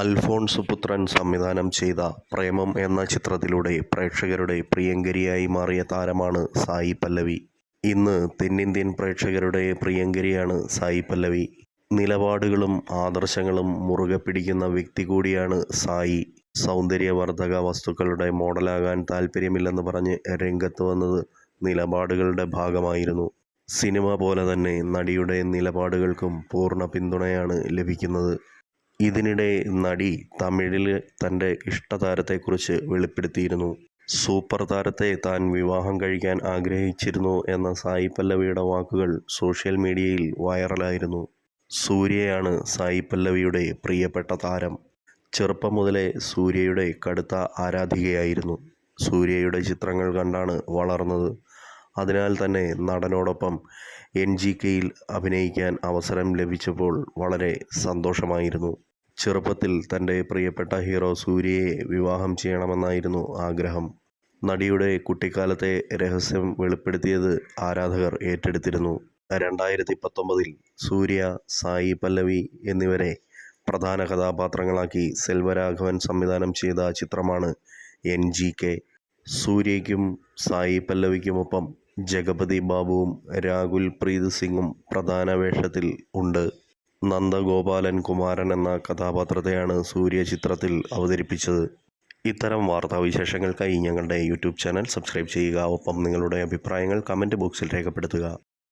അൽഫോൺസ് പുത്രൻ സംവിധാനം ചെയ്ത പ്രേമം എന്ന ചിത്രത്തിലൂടെ പ്രേക്ഷകരുടെ പ്രിയങ്കരിയായി മാറിയ താരമാണ് സായി പല്ലവി. ഇന്ന് തെന്നിന്ത്യൻ പ്രേക്ഷകരുടെ പ്രിയങ്കരിയാണ് സായി പല്ലവി. നിലപാടുകളും ആദർശങ്ങളും മുറുകെ പിടിക്കുന്ന വ്യക്തി കൂടിയാണ് സായി. സൗന്ദര്യവർദ്ധക വസ്തുക്കളുടെ മോഡലാകാൻ താല്പര്യമില്ലെന്ന് പറഞ്ഞ് രംഗത്ത് വന്നത് നിലപാടുകളുടെ ഭാഗമായിരുന്നു. സിനിമ പോലെ തന്നെ നടിയുടെ നിലപാടുകൾക്കും പൂർണ പിന്തുണയാണ് ലഭിക്കുന്നത്. ഇതിനിടെ നടി തമിഴിൽ തന്റെ ഇഷ്ടതാരത്തെക്കുറിച്ച് വെളിപ്പെടുത്തിയിരുന്നു. സൂപ്പർ താരത്തെ താൻ വിവാഹം കഴിക്കാൻ ആഗ്രഹിച്ചിരുന്നു എന്ന സായി പല്ലവിയുടെ വാക്കുകൾ സോഷ്യൽ മീഡിയയിൽ വൈറലായിരുന്നു. സൂര്യയാണ് സായി പല്ലവിയുടെ പ്രിയപ്പെട്ട താരം. ചെറുപ്പം മുതലേ സൂര്യയുടെ കടുത്ത ആരാധികയായിരുന്നു. സൂര്യയുടെ ചിത്രങ്ങൾ കണ്ടാണ് വളർന്നത്. അതിനാൽ തന്നെ നടനോടൊപ്പം എൻ ജി കെയിൽ അഭിനയിക്കാൻ അവസരം ലഭിച്ചപ്പോൾ വളരെ സന്തോഷമായിരുന്നു. ചെറുപ്പത്തിൽ തന്റെ പ്രിയപ്പെട്ട ഹീറോ സൂര്യയെ വിവാഹം ചെയ്യണമെന്നായിരുന്നു ആഗ്രഹം. നടിയുടെ കുട്ടിക്കാലത്തെ രഹസ്യം വെളിപ്പെടുത്തിയത് ആരാധകർ ഏറ്റെടുത്തിരുന്നു. രണ്ടായിരത്തി പത്തൊമ്പതിൽ സൂര്യ സായി പല്ലവി എന്നിവരെ പ്രധാന കഥാപാത്രങ്ങളാക്കി സെൽവരാഘവൻ സംവിധാനം ചെയ്ത ചിത്രമാണ് എൻ ജി കെ. സൂര്യയ്ക്കും സായി പല്ലവിക്കുമൊപ്പം ജഗപതി ബാബുവും രാഹുൽ പ്രീത് സിംഗും പ്രധാന വേഷത്തിൽ ഉണ്ട്. നന്ദഗോപാലൻ കുമാരൻ എന്ന കഥാപാത്രത്തെയാണ് സൂര്യ ചിത്രത്തിൽ അവതരിപ്പിച്ചത്. ഇത്തരം വാർത്താവിശേഷങ്ങൾക്കായി ഞങ്ങളുടെ യൂട്യൂബ് ചാനൽ സബ്സ്ക്രൈബ് ചെയ്യുക. ഒപ്പം നിങ്ങളുടെ അഭിപ്രായങ്ങൾ കമന്റ് ബോക്സിൽ രേഖപ്പെടുത്തുക.